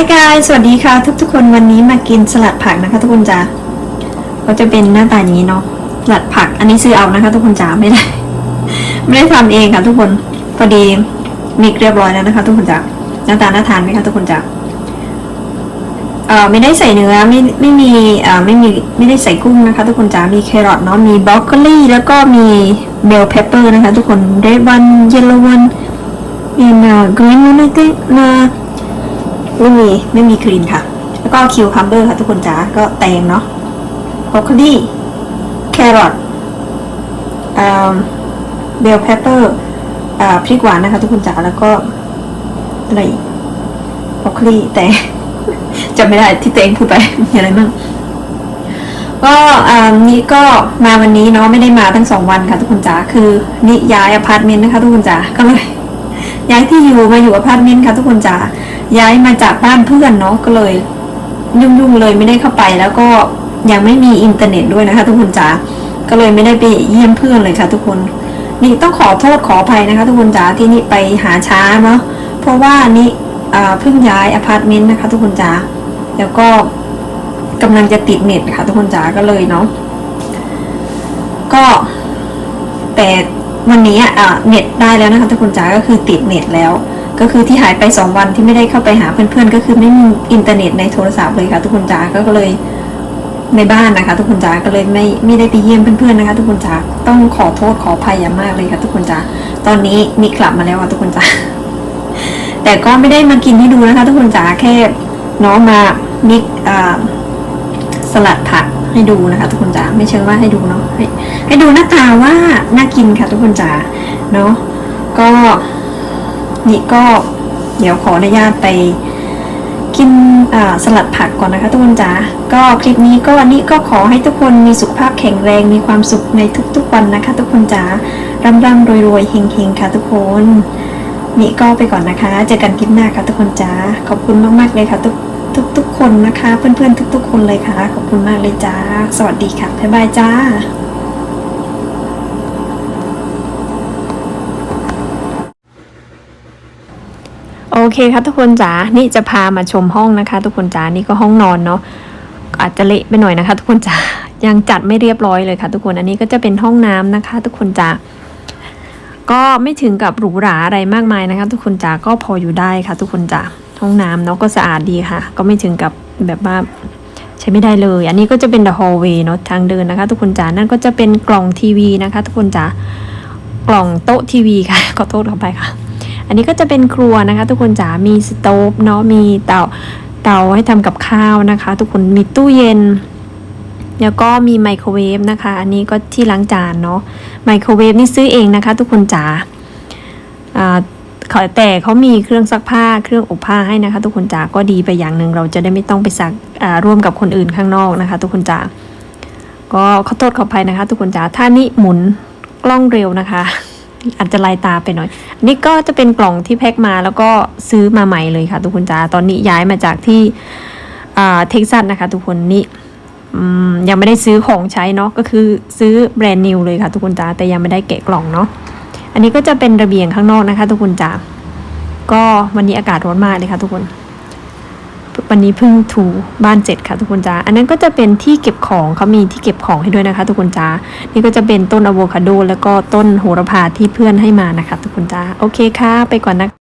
Hi guys สวัสดีค่ะ ทุกๆคนวันนี้มากินสลัดผักนะคะ ทุกคนจ๋าก็จะเป็นหน้าตาอย่างนี้เนาะสลัดผัก อันนี้ซื้อเอานะคะ ทุกคนจ๋าไม่ได้ ไม่ได้ทำเองค่ะ ทุกคนพอดีมิกเรียบร้อยแล้วนะคะ ทุกคนจ๋าหน้าตาน่าทานไหมคะทุกคนจ๋าเอ่อไม่ได้ใส่เนื้อไม่ไม่มีเอ่อไม่มีไม่ได้ใส่กุ้งนะคะ ทุกคนจ๋ามีแครอทเนาะมีบรอกโคลีแล้วก็มีเบลเพปเปอร์นะคะ ทุกคน red one yellow one and uh, green one I think uh, ไม่มีไม่มีกรีนค่ะ แล้วก็คิวคัมเบอร์ค่ะทุกคนจ๋าก็แตงเนาะบรอกโคลีแครอทเบลเพปเปอร์พริกหวานนะคะ ทุกคนจ๋าแล้วก็อะไรบรอกโคลีแต่จำไม่ได้ที่เตงพูดไปมีอะไรมั่งก็อ่านี่ก็มาวันนี้เนาะไม่ได้มาทั้งสองวันค่ะทุกคนจ๋าคือนี่ย้ายอพาร์ตเมนต์นะคะ ทุกคนจ๋าก็เลยย้ายที่อยู่มาอยู่อพาร์ตเมนต์ค่ะทุกคนจ๋า ย้ายมาจากบ้านเพื่อนเนาะก็เลย ยุ่งๆเลยไม่ได้เข้าไป แล้วก็ยังไม่มีอินเทอร์เน็ตด้วยนะคะ ทุกคนจ๋าก็เลยไม่ได้ไปเยี่ยมเพื่อนเลยค่ะ ทุกคนนี่ต้องขอโทษขออภัยนะคะ ทุกคนจ๋าที่นี่ไปหาช้าเนาะเพราะว่านี่เพิ่งย้ายอพาร์ตเมนต์นะคะ ทุกคนจ๋าแล้วก็กำลังจะติดเน็ตค่ะ ทุกคนจ๋าก็เลยเนาะก็แต่วันนี้อะเน็ตได้แล้วนะคะ ทุกคนจ๋าก็คือติดเน็ตแล้ว ก็คือที่หายไปสองวันที่ไม่ได้เข้าไปหาเพื่อนๆ ก็คือไม่มีอินเทอร์เน็ตในโทรศัพท์เลยค่ะ ทุกคนจ๋าก็เลยในบ้านนะคะ ทุกคนจ๋าก็เลยไม่ไม่ได้ไปเยี่ยมเพื่อนๆนะคะ ทุกคนจ๋าต้องขอโทษขออภัยอย่างมากเลยค่ะ ทุกคนจ๋าตอนนี้มีกลับมาแล้วค่ะทุกคนจ๋าแต่ก็ไม่ได้มากินให้ดูนะคะ ทุกคนจ๋าแค่น้องมามิกสลัดผักให้ดูนะคะ ทุกคนจ๋าไม่เชิงว่าให้ดูเนาะให้ให้ดูหน้าตาว่าน่ากินค่ะ ทุกคนจ๋าเนาะก็ นี่ก็เดี๋ยวขออนุญาตไปกินสลัดผักก่อนนะคะทุกคนจ๋าก็คลิปนี้ก็วันนี้ก็ขอให้ทุกคนมีสุขภาพแข็งแรงมีความสุขในทุกๆวันนะคะ ทุกคนจ๋าร่ำร่ำรวยรวยเฮงเฮงๆค่ะทุกคนนี่ก็ไปก่อนนะคะ เจอกันคลิปหน้าค่ะทุกคนจ้าขอบคุณมากๆเลยค่ะทุกทุกทุกคนนะคะ เพื่อนๆทุก ๆ คนเลยค่ะ ขอบคุณมากเลยจ้า สวัสดีค่ะบ๊ายบายจ้า เคค่ะทุกคนจ๋า นี่จะพามาชมห้องนะคะ ทุกคนจ๋า นี่ก็ห้องนอนเนาะ อาจจะเละไปหน่อยนะคะ ทุกคนจ๋า ยังจัดไม่เรียบร้อยเลยค่ะ ทุกคน อันนี้ก็จะเป็นห้องน้ำนะคะ ทุกคนจ๋า ก็ไม่ถึงกับหรูหราอะไรมากมายนะคะ ทุกคนจ๋า ก็พออยู่ได้ค่ะ ทุกคนจ๋า ห้องน้ำเนาะก็สะอาดดีค่ะ ก็ไม่ถึงกับแบบว่าใช้ไม่ได้เลย อันนี้ก็จะเป็น the hallway เนาะทางเดินนะคะ ทุกคนจ๋า นั่นก็จะเป็นกล่องทีวีนะคะ ทุกคนจ๋า กล่องโต๊ะทีวีค่ะ ขอโทษเข้าไปค่ะ อันนี้ก็จะเป็นครัวนะคะ ทุกคนจ๋ามีสโต๊ฟเนาะมีเตาเตาให้ทำกับข้าวนะคะ ทุกคนมีตู้เย็นแล้วก็มีไมโครเวฟนะคะ อันนี้ก็ที่ล้างจานเนาะไมโครเวฟนี่ซื้อเองนะคะ ทุกคนจ๋าเขาแต่เขามีเครื่องซักผ้าเครื่องอบผ้าให้นะคะ ทุกคนจ๋าก็ดีไปอย่างหนึ่งเราจะได้ไม่ต้องไปซักร่วมกับคนอื่นข้างนอกนะคะ ทุกคนจ๋าก็ขอโทษขออภัยนะคะ ทุกคนจ๋าถ้านี่หมุนกล้องเร็วนะคะ อาจจะลายตาไปหน่อย นี่ก็จะเป็นกล่องที่แพ็คมาแล้วก็ซื้อมาใหม่เลยค่ะ ทุกคนจ๋าตอนนี้ย้ายมาจากที่อ่าเท็กซัสนะคะ ทุกคนนี่ยังไม่ได้ซื้อของใช้เนาะก็คือซื้อแบรนด์นิวเลยค่ะทุกคนจ๋าแต่ยังไม่ได้แกะกล่องเนาะอันนี้ก็จะเป็นระเบียงข้างนอกนะคะ ทุกคนจ๋าก็วันนี้อากาศร้อนมากเลยค่ะทุกคน วันนี้เพิ่งถูบ้านเสร็จค่ะทุกคนจ้าอันนั้นก็จะเป็นที่เก็บของเขามีที่เก็บของให้ด้วยนะคะ ทุกคนจ้านี่ก็จะเป็นต้นอะโวคาโดแล้วก็ต้นโหระพาที่เพื่อนให้มานะคะ ทุกคนจ้าโอเคค่ะ ไปก่อนนะ